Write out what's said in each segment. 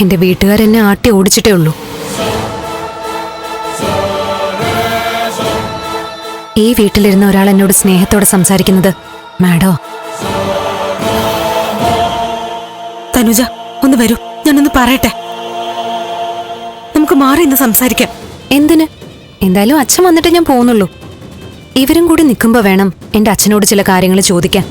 എന്റെ വീട്ടുകാരെന്നെ ആട്ടി ഓടിച്ചിട്ടേ ഉള്ളൂ. ഈ വീട്ടിലിരുന്ന ഒരാൾ എന്നോട് സ്നേഹത്തോടെ സംസാരിക്കുന്നത് മാഡോ. തനുജ ഒന്ന് വരൂ. ഞാനൊന്ന് പറയട്ടെ. നമുക്ക് മാറി ഇന്ന് സംസാരിക്കാം. എന്തിന്? എന്തായാലും അച്ഛൻ വന്നിട്ട് ഞാൻ പോകുന്നുള്ളൂ. ഇവരും കൂടി നിൽക്കുമ്പോൾ വേണം എന്റെ അച്ഛനോട് ചില കാര്യങ്ങൾ ചോദിക്കാൻ.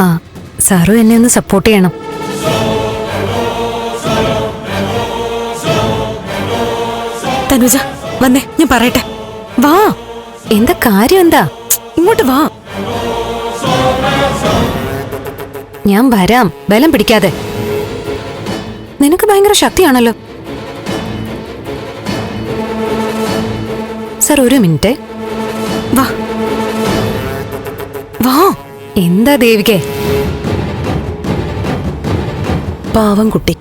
ആ സാറു എന്നെ ഒന്ന് സപ്പോർട്ട് ചെയ്യണം. തനുജ വന്നേ ഞാൻ പറയട്ടെ. വാ. എന്താ കാര്യം എന്താ? ഇങ്ങോട്ട് വാ. ഞാൻ വരാം. ബലം പിടിക്കാതെ. നിനക്ക് ഭയങ്കര ശക്തിയാണല്ലോ. സർ ഒരു മിനിറ്റ്. വാ. എന്താ ദേവികെ? പാവം കുട്ടി.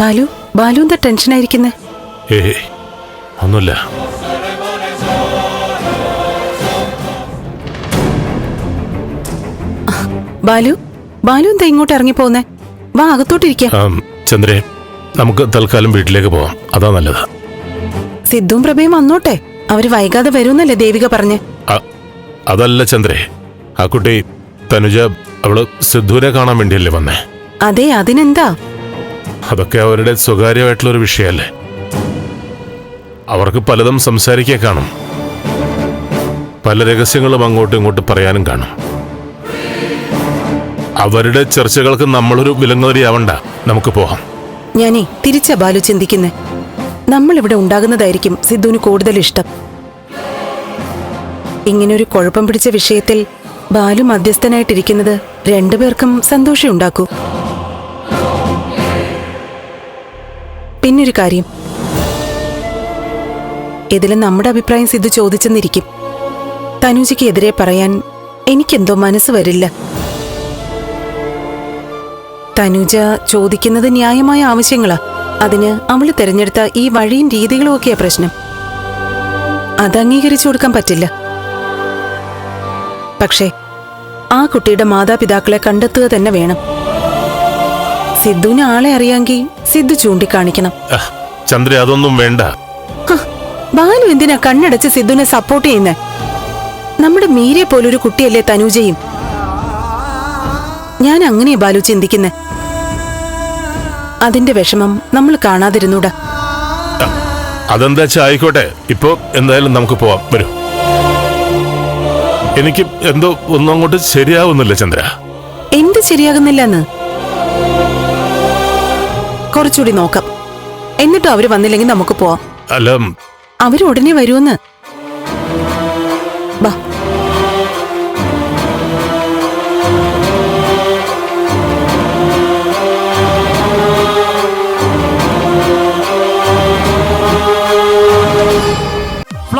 ബാലു ബാലു എന്താ ടെൻഷനായിരിക്കുന്നേ ആയിരിക്കുന്നേ? ഒന്നുമില്ല. ബാലു ബാലു എന്താ ഇങ്ങോട്ട് ഇറങ്ങി പോകുന്നേ വാ അകത്തോട്ടിരിക്കാം. ചന്ദ്രേ നമുക്ക് തൽക്കാലം വീട്ടിലേക്ക് പോവാം. അതാ നല്ലത്. സിദ്ധും പ്രഭയും വന്നോട്ടെ? അവർ വൈകാതെ വരുന്നല്ലേ ദേവിക പറഞ്ഞ്. അ- അതല്ല ചന്ദ്രേ. ആ കുട്ടി തനുജ അവൾ സിദ്ധുവിനെ കാണാൻ വേണ്ടിയല്ലേ വന്നേ? അതെ അതിനെന്താ? അതൊക്കെ അവരുടെ സ്വകാര്യമായിട്ടുള്ള ഒരു വിഷയമല്ലേ. അവർക്ക് പലതും സംസാരിക്കാൻ കാണും. പല രഹസ്യങ്ങളും അങ്ങോട്ടും ഇങ്ങോട്ടും പറയാനും കാണും. അവരുടെ ചർച്ചകൾക്ക് നമ്മളൊരു വിലങ്ങുതടിയാവണ്ട നമുക്ക് പോകാം. ഞാനേ തിരിച്ച ബാലു ചിന്തിക്കുന്നേ. നമ്മൾ ഇവിടെ ഉണ്ടാകുന്നതായിരിക്കും സിദ്ധുവിന് കൂടുതൽ ഇഷ്ടം. ഇങ്ങനൊരു കുഴപ്പം പിടിച്ച വിഷയത്തിൽ ബാലു മധ്യസ്ഥനായിട്ടിരിക്കുന്നത് രണ്ടുപേർക്കും സന്തോഷമുണ്ടാക്കൂ പിന്നൊരു കാര്യം. ഇതിൽ നമ്മുടെ അഭിപ്രായം സിദ്ധു ചോദിച്ചെന്നിരിക്കും. തനുജയ്ക്ക് എതിരെ പറയാൻ എനിക്കെന്തോ മനസ്സ് വരില്ല. തനുജ ചോദിക്കുന്നത് ന്യായമായ ആവശ്യങ്ങളാ. അതിന് അവൾ തിരഞ്ഞെടുത്ത ഈ വഴിയും രീതികളും ഒക്കെയാ പ്രശ്നം. അത് അംഗീകരിച്ചു കൊടുക്കാൻ പറ്റില്ല. പക്ഷേ ആ കുട്ടിയുടെ മാതാപിതാക്കളെ കണ്ടെത്തുക തന്നെ വേണം. സിദ്ധുവിന് ആളെ അറിയാമെങ്കിൽ സിദ്ധു ചൂണ്ടിക്കാണിക്കണം. ചന്ദ്ര അതൊന്നും വേണ്ട. ബാലു എന്തിനാ കണ്ണടച്ച് സിദ്ധുവിനെ സപ്പോർട്ട് ചെയ്യുന്നേ? നമ്മുടെ മീരെ പോലൊരു കുട്ടിയല്ലേ തനുജയും? ഞാൻ അങ്ങനെ ബാലു ചിന്തിക്കുന്നെ. അതിന്റെ വിഷമം നമ്മൾ കാണാതിരുന്നൂടാ. അതെന്താ ആയിക്കോട്ടെ. ഇപ്പൊ എന്തായാലും നമുക്ക് പോവാം. വരൂ. എനിക്ക് എന്തോ ഒന്നും അങ്ങോട്ട് ശരിയാവുന്നില്ല ചന്ദ്ര. എന്ത് ശരിയാകുന്നില്ലെന്ന്? കുറച്ചുകൂടി നോക്കാം. എന്നിട്ടും അവർ വന്നില്ലെങ്കിൽ നമുക്ക് പോവാം. അല്ല അവർ ഉടനെ വരുമെന്ന് ബാ.